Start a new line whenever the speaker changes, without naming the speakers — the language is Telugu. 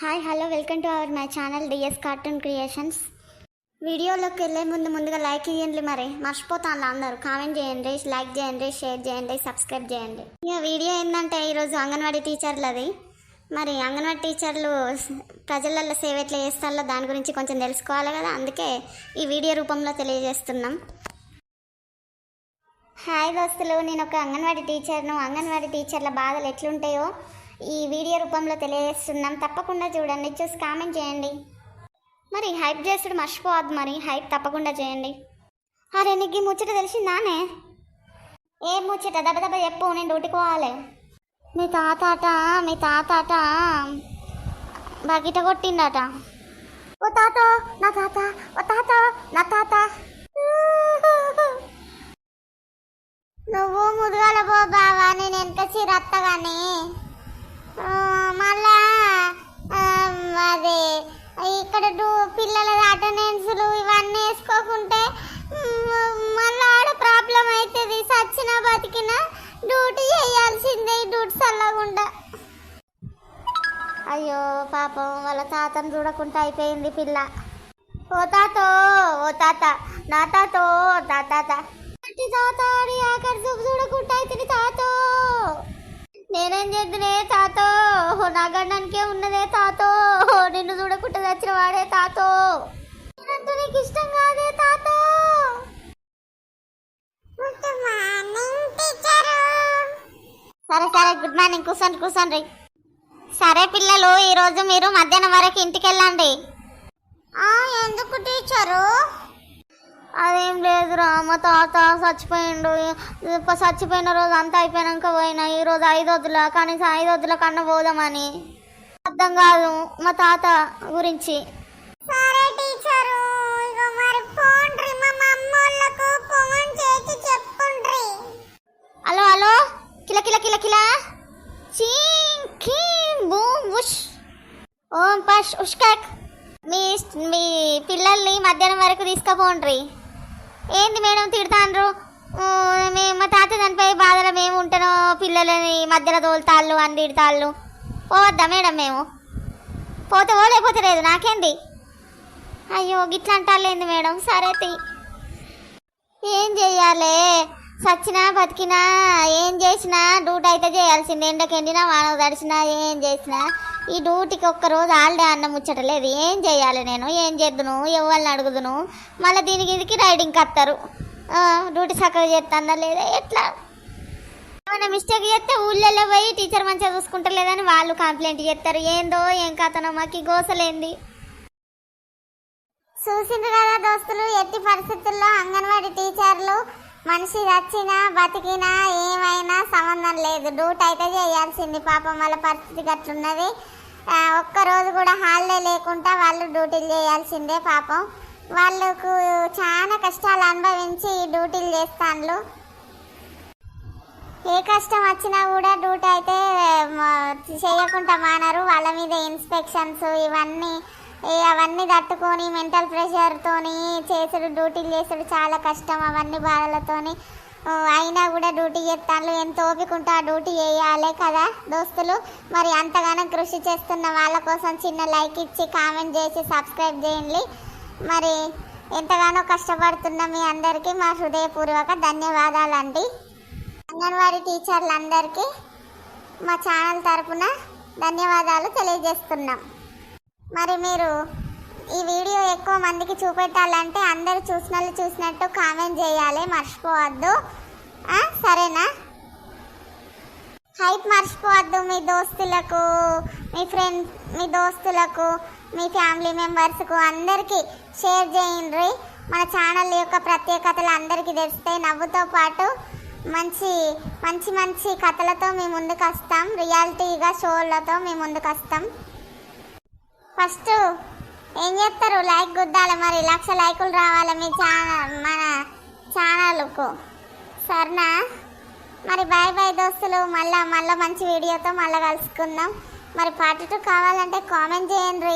Hi hello welcome to our my channel D S cartoon creations. వీడియోలోకి వెళ్ళే ముందు ముందుగా లైక్ ఇవ్వండి మరి. మర్చిపోతాను అందరూ. కామెంట్ చేయండి లైక్ చేయండి షేర్ చేయండి సబ్స్క్రైబ్ చేయండి. ఇక వీడియో ఏంటంటే ఈరోజు అంగన్వాడీ టీచర్లది. మరి అంగన్వాడీ టీచర్లు ప్రజలలో సేవ ఎట్లా చేస్తారో దాని గురించి కొంచెం తెలుసుకోవాలి కదా. అందుకే ఈ వీడియో రూపంలో తెలియజేస్తున్నాం. హాయ్ దోస్తులు నేను ఒక అంగన్వాడీ టీచర్ను. అంగన్వాడీ టీచర్ల బాధలు ఎట్లుంటాయో ఈ వీడియో రూపంలో తెలియజేస్తున్నాం. తప్పకుండా చూడండి. చూసి కామెంట్ చేయండి. మరి హైప్ చేసుడు మర్చిపోవద్దు మరి. హైప్ తప్పకుండా చేయండి. అరే నీకు ఈ ముచ్చట తెలిసిందానే? ఏ ముచ్చట? దెబ్బ దెబ్బ చెప్పు. నేను డ్యూటీకి పోవాలి. మీ తాత అట మీ తాత అట బగిట కొట్టిండట. ఓ తాత నా తాత ఓ తాత నా తాత. నువ్వు ముదుగల పో బావా నేను వెనక చిరత్తగాని మళ్ళా అదే ఇక్కడ పిల్లల అటెండెన్స్లు ఇవన్నీ వేసుకోకుంటే మళ్ళీ ఆడ ప్రాబ్లం అవుతుంది సచ్చిన బతికిన డ్యూటీ చేయాల్సిందే డ్యూటీ చల్లకుండా. అయ్యో పాపం వాళ్ళ తాతను చూడకుండా అయిపోయింది పిల్ల. ఓ తాతో ఓ తాత నా తాతో తాత తాత తాత ఆఖరి చూపు చూడకుండా అయితే తాతో. నేనేం చేద్దునే తాతో? నా గండానికే ఉన్నదే తాతో? నిన్ను చూడకుండా చచ్చిన వాడే తాతో? నీకు ఇష్టం కాదే తాతో? సరే సరే గుడ్ మార్నింగ్ కూర్చోండి కూర్చోండి. సరే పిల్లలు ఈరోజు మీరు మధ్యాహ్నం వరకు ఇంటికి వెళ్ళండి. ఎందుకు టీచరు? అదేం లేదురా మా తాత చచ్చిపోయిండు. చచ్చిపోయిన రోజు అంతా అయిపోయినాక పోయినా. ఈ రోజు ఐదు వద్దుల? కనీసం ఐదు వద్దుల కన్నా పోదామని. అర్థం కాదు మా తాత గురించి. సరే టీచరు ఇక మరి పోండ్రి మా మమ్మోళ్ళకు ఫోన్ చేసి చెప్పుండ్రి. Hello hello? కిల కిల కిల కిల? చీం కీం బూమ్ ఉష్. ఓం పష్ ఉష్కాక్. మీ మీ పిల్లల్ని మధ్యాహ్నం వరకు తీసుకుపోండ్రి. ఏంది మేడం తిడతాండ్రు? మేము మా తాత చనిపోయి బాధలో మేము ఉంటానో పిల్లలని మధ్యలో తోలుతాళ్ళు అని తిడతాళ్ళు పోవద్దా మేడం మేము? పోతే ఓ లేకపోతే లేదు నాకేంది? అయ్యో గిట్లా అంటాళ్ళేంది మేడం సరే ఏం చెయ్యాలే? సచ్చినా బతికినా ఏం చేసినా డ్యూటీ అయితే చేయాల్సింది. ఎండకెండినా వాన తడిచినా ఏం చేసినా. ఈ డ్యూటీకి ఒక్క రోజు అన్న ముచ్చట లేదు. ఏం చేయాలి నేను? ఏం చేద్దును? ఎవరిని అడుగుదును? మళ్ళీ దీనికి ఇదికి రైడింగ్కి వస్తారు డ్యూటీ చక్కగా చేస్తానా లేదా? ఎట్లా? ఏమైనా మిస్టేక్ చేస్తే ఊళ్ళల్లో పోయి టీచర్ మంచిగా చూసుకుంటలేదని వాళ్ళు కంప్లైంట్ చేస్తారు ఏందో ఏం కథనో మాకు ఈ గోసలేంది. చూసిండ్రు కదా దోస్తులు ఎట్టి పరిస్థితుల్లో అంగన్వాడీ టీచర్లు మనిషి చచ్చినా బతికినా ఏమైనా సంబంధం లేదు. డ్యూటీ అయితే చేయాల్సింది. పాపం వాళ్ళ పరిస్థితి గట్లున్నది. ఒక్కరోజు ఒక్క రోజు కూడా హాలిడే లేకుండా వాళ్ళు డ్యూటీలు చేయాల్సిందే పాపం. వాళ్ళకు చాలా కష్టాలు అనుభవించి ఈ డ్యూటీలు చేస్తాండ్లు. ఏ కష్టం వచ్చినా కూడా డ్యూటీ అయితే చేయకుండా మానరు. వాళ్ళ మీద ఇన్స్పెక్షన్స్ ఇవన్నీ అవన్నీ తట్టుకొని మెంటల్ ప్రెషర్తోని చేసుడు డ్యూటీలు చేసుడు చాలా కష్టం అవన్నీ బాధలతోని. అయినా కూడా డ్యూటీ చేస్తాను ఎంత ఓపిక ఉంటే ఆ డ్యూటీ చేయాలి కదా దోస్తులు. మరి అంతగానో కృషి చేస్తున్న వాళ్ళ కోసం చిన్న లైక్ ఇచ్చి కామెంట్ చేసి సబ్స్క్రైబ్ చేయండి. మరి ఎంతగానో కష్టపడుతున్న మీ అందరికీ మా హృదయపూర్వక ధన్యవాదాలండి. అంగన్వాడీ టీచర్లందరికీ మా ఛానల్ తరపున ధన్యవాదాలు తెలియజేస్తున్నాం. మరి మీరు ఈ వీడియో ఎక్కువ మందికి చూపెట్టాలంటే అందరూ చూసిన వాళ్ళు చూసినట్టు కామెంట్ చేయాలి మర్చిపోవద్దు. సరేనా? హైప్ మర్చిపోవద్దు మీ దోస్తులకు మీ ఫ్రెండ్ మీ దోస్తులకు మీ ఫ్యామిలీ మెంబర్స్కు అందరికీ షేర్ చేయండి. మన ఛానల్ యొక్క ప్రత్యేకతలు అందరికీ తెలుస్తాయి నవ్వుతో పాటు మంచి మంచి మంచి కథలతో మీ ముందుకు వస్తాం. రియాలిటీగా షోలతో మీ ముందుకు వస్తాం. ఫస్ట్ ఏం చెప్తారు లైక్ గుద్దాలి మరి లక్ష లైకులు రావాలి మీ ఛానల్ మన ఛానల్కు. సరేనా? మరి బాయ్ బాయ్ దోస్తులు. మళ్ళా మళ్ళీ మంచి వీడియోతో మళ్ళీ కలుసుకుందాం. మరి పార్ట్ టూ కావాలంటే కామెంట్ చేయండి.